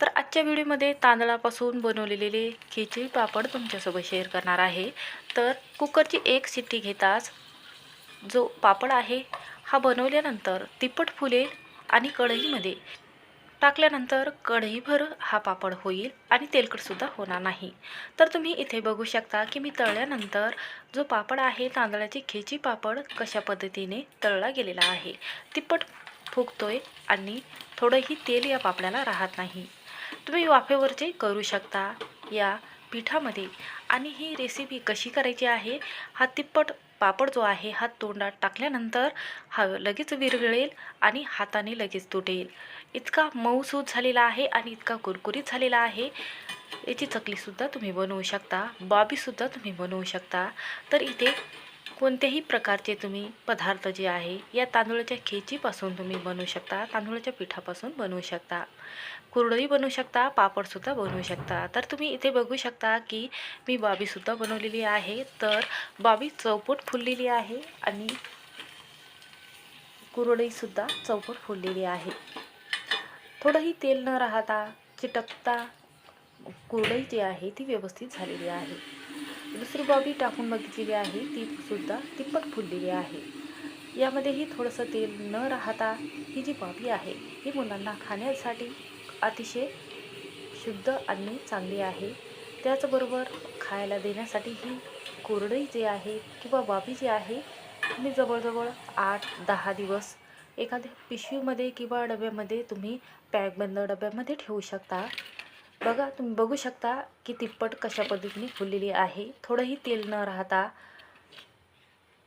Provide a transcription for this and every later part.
तर आजच्या व्हिडिओमध्ये तांदळापासून बनवलेले खिचडी पापड तुमच्यासोबत शेअर करणार आहे. तर कुकरची एक शिट्टी घेताच जो पापड आहे हा बनवल्यानंतर तिप्पट फुलेल आणि कढईमध्ये टाकल्यानंतर कढईभर हा पापड होईल आणि तेलकटसुद्धा होणार नाही. तर तुम्ही इथे बघू शकता की मी तळल्यानंतर जो पापड आहे तांदळाची खेची पापड कशा पद्धतीने तळला गेलेला आहे. तिप्पट फुगतोय आणि थोडंही तेल या पापडाला राहत नाही. तुम्ही वाफेवरचे करू शकता या पिठामध्ये. आणि ही रेसिपी कशी करायची आहे? हा तिप्पट पापड जो आहे हा तोंडात टाकल्यानंतर हा लगेच विरघळेल आणि हाताने लगेच तुटेल. इतका मऊसूद झालेला आहे आणि इतका कुरकुरीत झालेला आहे. याची चकलीसुद्धा तुम्ही बनवू शकता बॉबीसुद्धा तुम्ही बनवू शकता. तर इथे कोणत्याही प्रकारचे तुम्ही पदार्थ जे आहे या तांदूळाच्या खेचीपासून तुम्ही बनवू शकता तांदूळाच्या पिठापासून बनवू शकता. कुरडई बनवू शकता पापडसुद्धा बनवू शकता. तर तुम्ही इथे बघू शकता की मी बाबीसुद्धा बनवलेली आहे. तर बाबी चौपट फुललेली आहे आणि कुरडईसुद्धा चौपट फुललेली आहे. थोडंही तेल न राहता चिटकता कुरडई जी आहे ती व्यवस्थित झालेली आहे. दुसरी बाबी टाकून बघितलेली आहे ती सुद्धा तिप्पट फुललेली आहे. यामध्येही थोडंसं तेल न राहता ही जी बाबी आहे ही मुलांना खाण्यासाठी अतिशय शुद्ध आणि चांगली आहे. त्याचबरोबर खायला देण्यासाठी ही कोरडई जे आहे किंवा बाबी जी आहे तुम्ही जवळजवळ आठ दहा दिवस एखाद्या पिशवीमध्ये किंवा डब्यामध्ये तुम्ही पॅकबंद डब्यामध्ये ठेवू शकता. बघा तुम्ही बघू शकता की तिप्पट कशा पद्धतीने फुललेली आहे. थोडंही तेल न राहता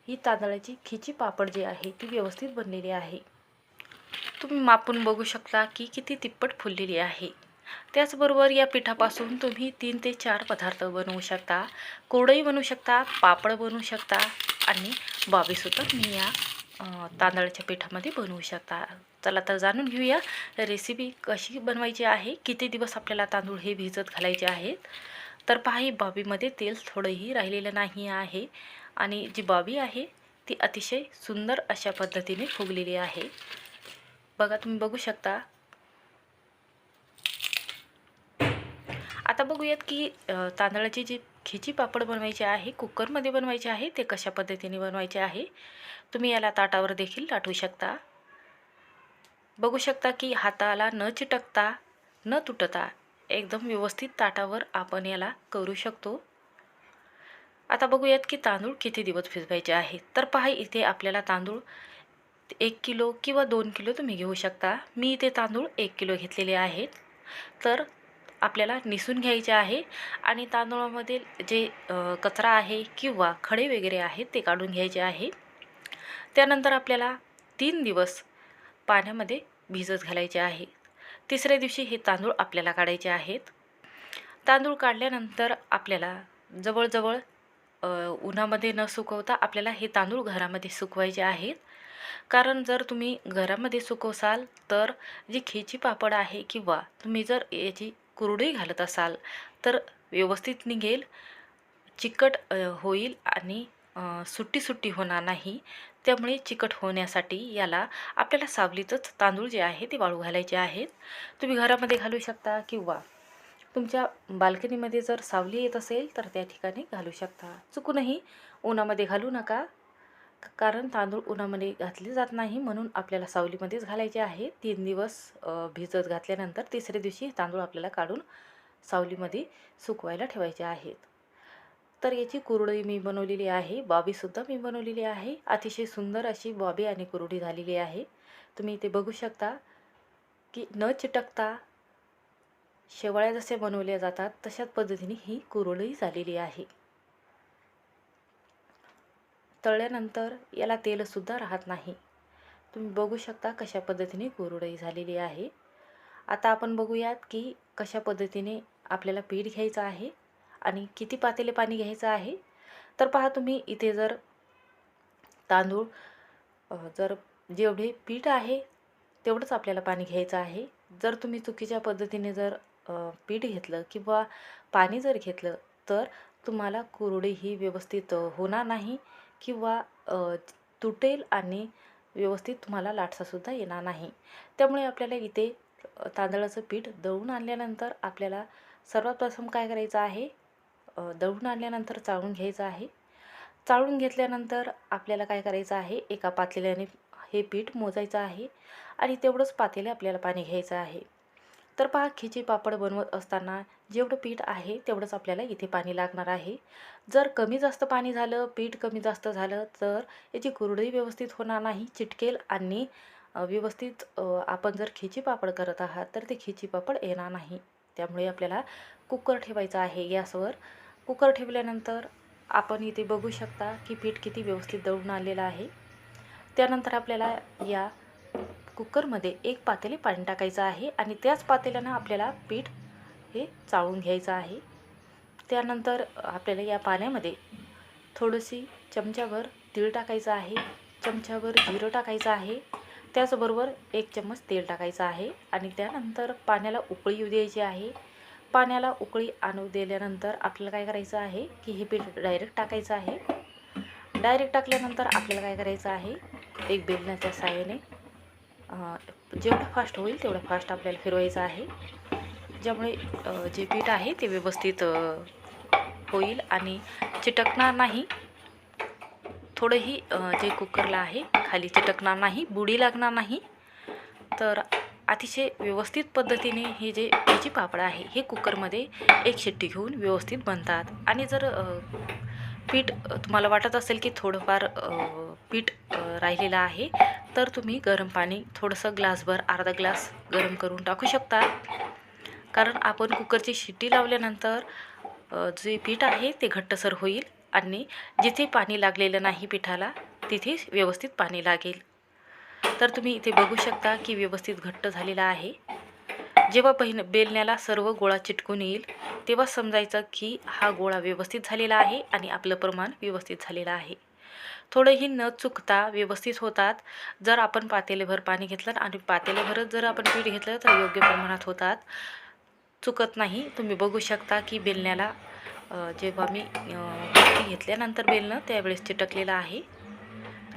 ही तांदळाची खिची पापड जी आहे ती व्यवस्थित बनलेली आहे. तुम्ही मापून बघू शकता की किती तिप्पट फुललेली आहे. त्याचबरोबर या पिठापासून तुम्ही तीन ते चार पदार्थ बनवू शकता. कोरडई बनवू शकता पापड बनवू शकता आणि बाबीसुद्धा तुम्ही या तांदळाच्या पिठामध्ये बनवू शकता. चला तर जाणून घेऊया रेसिपी कशी बनवायची आहे किती दिवस आपल्याला तांदूळ हे भिजत घालायचे आहेत. तर पहा ही बाबीमध्ये तेल थोडंही राहिलेलं नाही आहे आणि जी बाबी आहे ती अतिशय सुंदर अशा पद्धतीने फुगलेली आहे. बघा तुम्ही बघू शकता. आता बघूयात की तांदळाची जी खिची पापड बनवायची आहे कुकरमध्ये बनवायचे आहे ते कशा पद्धतीने बनवायचे आहे तुम्ही याला ताटावर देखील लाटू शकता. बघू शकता की हाताला न चिटकता न तुटता एकदम व्यवस्थित ताटावर आपण याला करू शकतो. आता बघूयात की तांदूळ किती दिवस भिजवायचे आहेत. तर पहा इथे आपल्याला तांदूळ एक किलो किंवा दोन किलो तुम्ही घेऊ शकता. मी इथे तांदूळ एक किलो घेतलेले आहेत. तर आपल्याला निसून घ्यायचे आहे आणि तांदूळामध्ये जे कचरा आहे किंवा खडे वगैरे आहेत ते काढून घ्यायचे आहे. त्यानंतर आपल्याला तीन दिवस पाण्यामध्ये भिजत घालायचे आहे. तिसऱ्या दिवशी हे तांदूळ आपल्याला काढायचे आहेत. तांदूळ काढल्यानंतर आपल्याला जवळजवळ उन्हामध्ये न सुकवता आपल्याला हे तांदूळ घरामध्ये सुकवायचे आहेत. कारण जर तुम्ही घरामध्ये सुकवसाल तर जी खेची पापड आहे किंवा तुम्ही जर याची कुरडी घालत असाल तर व्यवस्थित निघेल चिकट होईल आणि सुट्टी सुट्टी होणार नाही. त्यामुळे चिकट होण्यासाठी याला आपल्याला सावलीतच तांदूळ जे आहे ते वाळू घालायचे आहेत. तुम्ही घरामध्ये घालू शकता किंवा तुमच्या बाल्कनीमध्ये जर सावली येत असेल तर त्या ठिकाणी घालू शकता. चुकूनही उन्हामध्ये घालू नका. कारण तांदूळ उन्हामध्ये घातले जात नाही म्हणून आपल्याला सावलीमध्येच घालायचे आहे. तीन दिवस भिजत घातल्यानंतर तिसऱ्या दिवशी तांदूळ आपल्याला काढून सावलीमध्ये सुकवायला ठेवायचे आहेत. तर याची कुरडई मी बनवलेली आहे. बॉबीसुद्धा मी बनवलेली आहे. अतिशय सुंदर अशी बॉबी आणि कुरडी झालेली आहे. तुम्ही इथे बघू शकता की न चिटकता शेवाळ्या जसे बनवल्या जातात तशाच पद्धतीने ही कुरडई झालेली आहे. तळल्यानंतर याला तेलसुद्धा राहत नाही. तुम्ही बघू शकता कशा पद्धतीने कुरडई झालेली आहे. आता आपण बघूयात की कशा पद्धतीने आपल्याला पीठ घ्यायचं आहे. आणि किती पातेले पाणी घ्यायचं आहे? तर पहा तुम्ही इथे जर तांदूळ जर जेवढे पीठ आहे तेवढंच आपल्याला पाणी घ्यायचं आहे. जर तुम्ही चुकीच्या पद्धतीने जर पीठ घेतलं किंवा पाणी जर घेतलं तर तुम्हाला कुरडी ही व्यवस्थित होणार नाही किंवा तुटेल आणि व्यवस्थित तुम्हाला लाटसासुद्धा येणार नाही. त्यामुळे आपल्याला इथे तांदळाचं पीठ दळून आणल्यानंतर आपल्याला सर्वात प्रथम काय करायचं आहे? दळून आणल्यानंतर चाळून घ्यायचं आहे. चाळून घेतल्यानंतर आपल्याला काय करायचं आहे? एका पातेल्याने हे पीठ मोजायचं आहे आणि तेवढंच पातेले आपल्याला पाणी घ्यायचं आहे. तर पहा खिची पापड बनवत असताना जेवढं पीठ आहे तेवढंच आपल्याला इथे पाणी लागणार आहे. जर कमी जास्त पाणी झालं पीठ कमी जास्त झालं तर याची कुरडई व्यवस्थित होणार नाही चिटकेल आणि व्यवस्थित आपण जर खिची पापड करत आहात तर ते खिची पापड येणार नाही. त्यामुळे आपल्याला कुकर ठेवायचा आहे गॅसवर. कुकर ठेवल्यानंतर आपण इथे बघू शकता की पीठ किती व्यवस्थित दळून आलेलं आहे. त्यानंतर आपल्याला या कुकरमध्ये एक पातेले पाणी टाकायचं आहे आणि त्याच पातेल्यानं आपल्याला पीठ हे चाळून घ्यायचं आहे. त्यानंतर आपल्याला या पाण्यामध्ये थोडीशी चमच्याभर तीळ टाकायचं आहे. चमच्याभर जिरं टाकायचं आहे. त्याचबरोबर एक चम्मच तेल टाकायचं आहे आणि त्यानंतर पाण्याला उकळी येऊ द्यायची आहे. पाण्याला उकळी आणू दिल्यानंतर आपल्याला काय करायचं आहे की हे पीठ डायरेक्ट टाकायचं आहे. डायरेक्ट टाकल्यानंतर आपल्याला काय करायचं आहे एक बेलण्याच्या साह्याने जेवढं फास्ट होईल तेवढं फास्ट आपल्याला फिरवायचं आहे. ज्यामुळे जे पीठ आहे ते व्यवस्थित होईल आणि चिटकणार नाही. थोडंही जे कुकरला आहे खाली चिटकणार नाही बुडी लागणार नाही. तर अतिशय व्यवस्थित पद्धतीने हे जे खिची पापड आहे हे कुकरमध्ये एक शिट्टी घेऊन व्यवस्थित बनतात. आणि जर पीठ तुम्हाला वाटत असेल की थोडंफार पीठ राहिलेलं आहे तर तुम्ही गरम पाणी थोडंसं ग्लासभर अर्धा ग्लास गरम करून टाकू शकता. कारण आपण कुकरची शिट्टी लावल्यानंतर जे पीठ आहे ते घट्टसर होईल आणि जिथे पाणी लागलेलं नाही पिठाला तिथे व्यवस्थित पाणी लागेल. तर तुम्ही इथे बघू शकता की व्यवस्थित घट्ट झालेला आहे. जेव्हा पहिन बेलण्याला सर्व गोळा चिटकून येईल तेव्हा समजायचं की हा गोळा व्यवस्थित झालेला आहे आणि आपलं प्रमाण व्यवस्थित झालेलं आहे. थोडंही न चुकता व्यवस्थित होतात. जर आपण पातेलेभर पाणी घेतलं आणि पातेलेभरच जर आपण पीठ घेतलं तर योग्य प्रमाणात होतात. चुकत नाही. तुम्ही बघू शकता की बेलण्याला जेव्हा मी घेतल्यानंतर बेलणं त्यावेळेस चिटकलेलं आहे.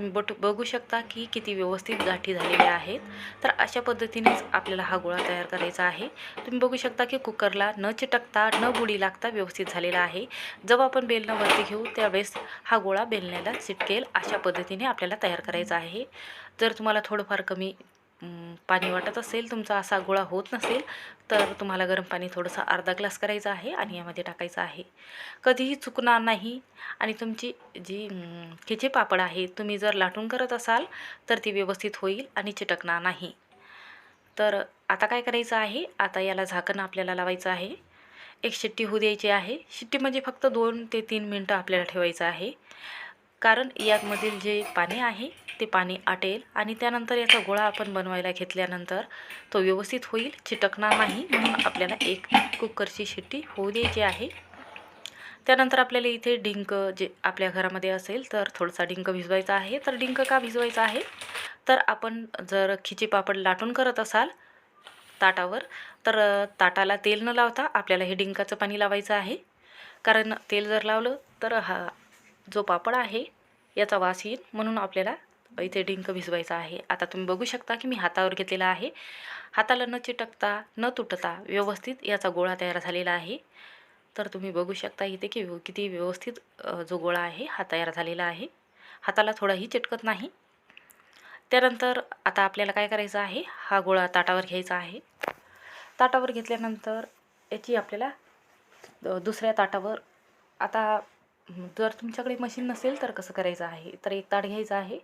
तुम्ही बट बघू शकता की किती व्यवस्थित गाठी झालेल्या आहेत. तर अशा पद्धतीनेच आपल्याला हा गोळा तयार करायचा आहे. तुम्ही बघू शकता की कुकरला न चिटकता न बुडी लागता व्यवस्थित झालेला आहे. जेव्हा आपण बेलणं वरती घेऊ त्यावेळेस हा गोळा बेलण्याला चिटकेल अशा पद्धतीने आपल्याला तयार करायचा आहे. जर तुम्हाला थोडंफार कमी पाणी वाटत असेल तुमचा असा गोळा होत नसेल तर तुम्हाला गरम पाणी थोडंसं अर्धा ग्लास करायचं आहे आणि यामध्ये टाकायचं आहे. कधीही चुकणार नाही आणि तुमची जी खिचे पापड आहे तुम्ही जर लाटून करत असाल तर ती व्यवस्थित होईल आणि चिटकणार नाही. तर आता काय करायचं आहे आता याला झाकण आपल्याला लावायचं आहे. एक शिट्टी होऊ द्यायची आहे. शिट्टी म्हणजे फक्त दोन ते तीन मिनटं आपल्याला ठेवायचं आहे. कारण यामधील जे पाणी आहे ते पाणी आटेल आणि त्यानंतर याचा गोळा आपण बनवायला घेतल्यानंतर तो व्यवस्थित होईल चिटकणार नाही. म्हणून आपल्याला एक कुकरची शिट्टी होऊ द्यायची आहे. त्यानंतर आपल्याला इथे डिंक जे आपल्या घरामध्ये असेल तर थोडासा डिंक भिजवायचा आहे. तर डिंक का भिजवायचा आहे? तर आपण जर खिची पापड लाटून करत असाल ताटावर तर ताटाला तेल न लावता आपल्याला हे डिंकाचं पाणी लावायचं आहे. कारण तेल जर लावलं तर हा जो पापड आहे याचा वास येईल म्हणून आपल्याला इथे डिंक भिजवायचा आहे. आता तुम्ही बघू शकता की मी हातावर घेतलेला आहे. हाताला न चिटकता न तुटता व्यवस्थित याचा गोळा तयार झालेला आहे. तर तुम्ही बघू शकता इथे की किती व्यवस्थित जो गोळा आहे हा तयार झालेला आहे. हाताला थोडाही चिटकत नाही. त्यानंतर आता आपल्याला काय करायचं आहे हा गोळा ताटावर घ्यायचा आहे. ताटावर घेतल्यानंतर याची आपल्याला दुसऱ्या ताटावर आता जर तुमच्याकडे मशीन नसेल तर कसं करायचं आहे? तर एक ताट घ्यायचं आहे.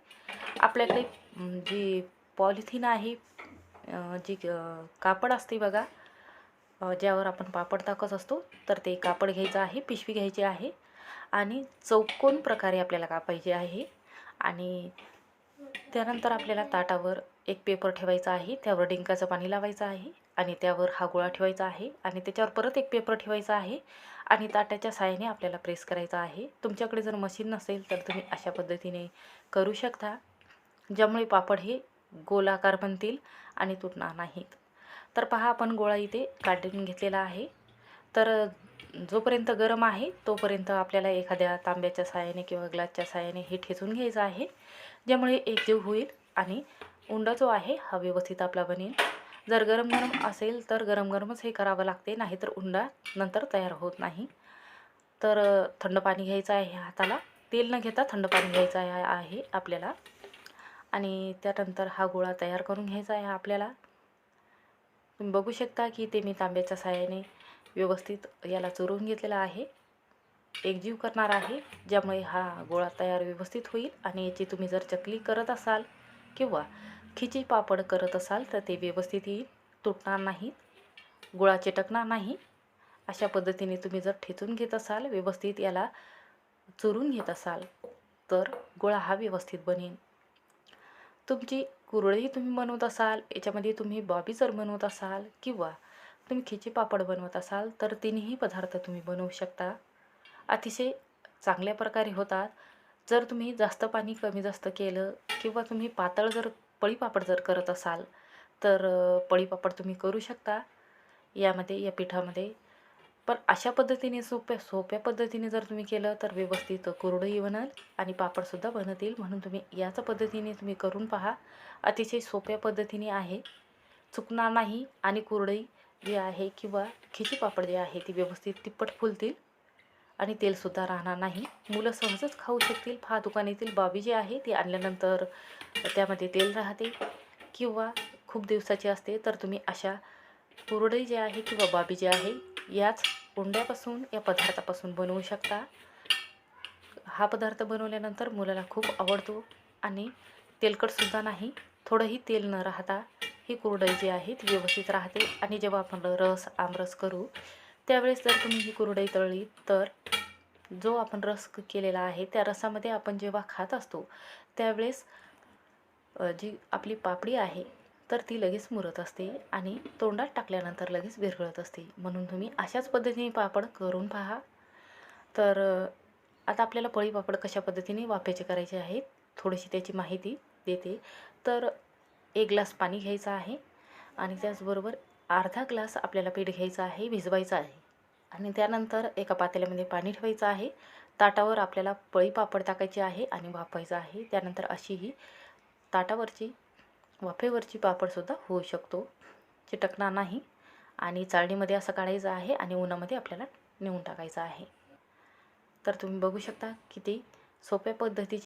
आपल्याकडे म, जी पॉलिथिन आहे जी कापड असते बघा ज्यावर आपण पापड टाकत असतो तर ते कापड घ्यायचं आहे पिशवी घ्यायची आहे आणि चौकोन प्रकारे आपल्याला कापायचे आहे आणि त्यानंतर आपल्याला ताटावर एक पेपर ठेवायचा आहे त्यावर डिंकाचं पाणी लावायचं आहे आणि त्यावर हा गोळा ठेवायचा आहे आणि त्याच्यावर परत एक पेपर ठेवायचा आहे आणि ताट्याच्या साहाय्याने आपल्याला प्रेस करायचा आहे. तुमच्याकडे जर मशीन नसेल तर तुम्ही अशा पद्धतीने करू शकता ज्यामुळे पापड हे गोलाकार बनतील आणि तुटणार नाहीत. तर पहा आपण गोळा इथे काढून घेतलेला आहे. तर जोपर्यंत गरम आहे तोपर्यंत आपल्याला एखाद्या तांब्याच्या साहाय्याने किंवा ग्लासच्या साहाय्याने हे ठेचून घ्यायचं आहे ज्यामुळे एकजीव होईल आणि उंडा जो आहे हा व्यवस्थित आपला बनेल. जर गरम गरम असेल तर गरम गरमच हे करावं लागते नाहीतर उंडा नंतर तयार होत नाही. तर थंड पाणी घ्यायचं आहे हाताला. तेल न घेता थंड पाणी घ्यायचं आहे आहे आपल्याला. आणि त्यानंतर हा गोळा तयार करून घ्यायचा आहे आपल्याला. तुम्ही बघू शकता की ते मी तांब्याच्या साहाय्याने व्यवस्थित याला चुरून घेतलेला आहे. एकजीव करणार आहे ज्यामुळे हा गोळा तयार व्यवस्थित होईल. आणि याची तुम्ही जर चकली करत असाल किंवा खिची पापड करत असाल तर ते व्यवस्थित येईल तुटणार नाहीत गुळा चिटकणार नाही. अशा पद्धतीने तुम्ही जर ठेचून घेत असाल व्यवस्थित याला चुरून घेत असाल तर गोळा हा व्यवस्थित बनेल. तुमची कुरळही तुम्ही बनवत असाल याच्यामध्ये तुम्ही बॉबी जर बनवत असाल किंवा तुम्ही खिची पापड बनवत असाल तर तिन्ही पदार्थ तुम्ही बनवू शकता. अतिशय चांगल्या प्रकारे होतात. जर तुम्ही जास्त पाणी कमी जास्त केलं किंवा तुम्ही पातळ जर पळीपापड जर करत असाल तर पळीपापड तुम्ही करू शकता यामध्ये या पिठामध्ये. पण अशा पद्धतीने सोप्या सोप्या पद्धतीने जर तुम्ही केलं तर व्यवस्थित कुरडई बनल आणि पापडसुद्धा बनतील. म्हणून तुम्ही याच पद्धतीने तुम्ही करून पहा. अतिशय सोप्या पद्धतीने आहे. चुकणार नाही आणि कुरडई जी आहे किंवा खिची पापड जे आहे ती व्यवस्थित तिप्पट फुलतील. आणि तेलसुद्धा राहणार नाही. मुलं सहजच खाऊ शकतील. फा दुकानातील बाबी जी आहे ती आणल्यानंतर त्यामध्ये तेल राहते किंवा खूप दिवसाची असते तर तुम्ही अशा कुरडई जे आहे किंवा बाबी जे आहे याच उंड्यापासून या पदार्थापासून बनवू शकता. हा पदार्थ बनवल्यानंतर मुलाला खूप आवडतो आणि तेलकटसुद्धा नाही. थोडंही तेल न राहता ही कुरडई जी आहे ती व्यवस्थित राहते. आणि जेव्हा आपण रस आमरस करू त्यावेळेस जर तुम्ही ही कुरडई तळली तर जो आपण रस केलेला आहे त्या रसामध्ये आपण जेव्हा खात असतो त्यावेळेस जी आपली पापडी आहे तर ती लगेच मुरत असते आणि तोंडात टाकल्यानंतर लगेच विरघळत असते. म्हणून तुम्ही अशाच पद्धतीने पापड करून पहा. तर आता आपल्याला पळी पापड कशा पद्धतीने वाफेचे करायचे आहेत थोडीशी त्याची माहिती देते. तर एक ग्लास पाणी घ्यायचं आहे आणि त्याचबरोबर अर्धा ग्लास आपल्याला पीठ घ्यायचं आहे भिजवायचं आहे. आणि त्यानंतर एका पातेल्यामध्ये पाणी ठेवायचं आहे. ताटावर आपल्याला पळी पापड टाकायची आहे आणि वाफायचं आहे. त्यानंतर अशी ही ताटावरची वाफेवरची पापडसुद्धा होऊ शकतो. चिटकणार नाही. आणि चाळणीमध्ये असं काढायचं आहे आणि उन्हामध्ये आपल्याला नेऊन टाकायचं आहे. तर तुम्ही बघू शकता किती सोप्या पद्धतीची